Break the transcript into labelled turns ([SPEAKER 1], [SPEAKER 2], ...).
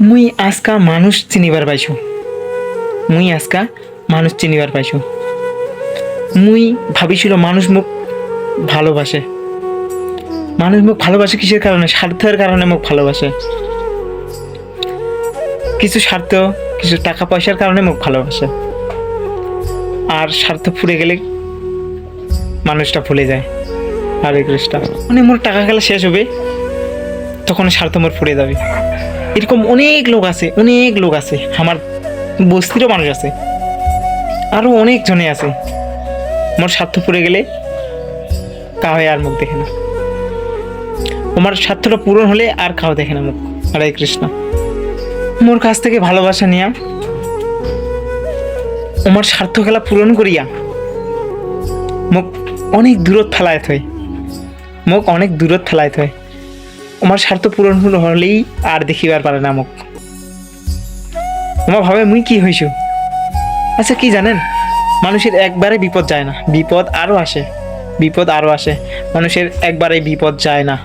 [SPEAKER 1] মুই আজকা মানুষ চিনিবার পাইছো। মুই আজকা মানুষ চিনিবার পাইছো। মুই ভাবিছিল মানুষ মোক ভালোবাসে। মানুষ মোক ভালোবাসে কিসের কারণে? স্বার্থের কারণে মোক ভালোবাসে। কিছু স্বার্থ, কিছু টাকা পয়সার কারণে মোক ভালোবাসে। আর স্বার্থ ফুরে গেলে মানুষটা ভুলে যায়। আর কৃষ্ণ মানে মোর টাকা গেলে শেষ হবে, তখন স্বার্থ মোর ফুরে যাবে। এরকম অনেক লোক আছে, অনেক লোক আছে, আমার বস্তিরও মানুষ আছে আরও অনেক জনে আছে। মোর স্বার্থ পুরে গেলে কাউ আর মুখ দেখে না। তোমার স্বার্থটা পূরণ হলে আর কাউ দেখে না মুখ। হরে কৃষ্ণ। মোর কাছ থেকে ভালোবাসা নিয়া, আমার স্বার্থ খেলা পূরণ করিয়া মোক অনেক দূরত ফেলায় থয় মোক অনেক দূরত ফেলায় থয় আমার স্বার্থ পূরণ হলেই আর দেখিবার পারে না মোক। আমার ভাবে, মুই কি হয়েছ আচ্ছা কি জানেন? মানুষের একবারে বিপদ যায় না। বিপদ আরও আসে। বিপদ আরও আসে। মানুষের একবারে বিপদ যায় না।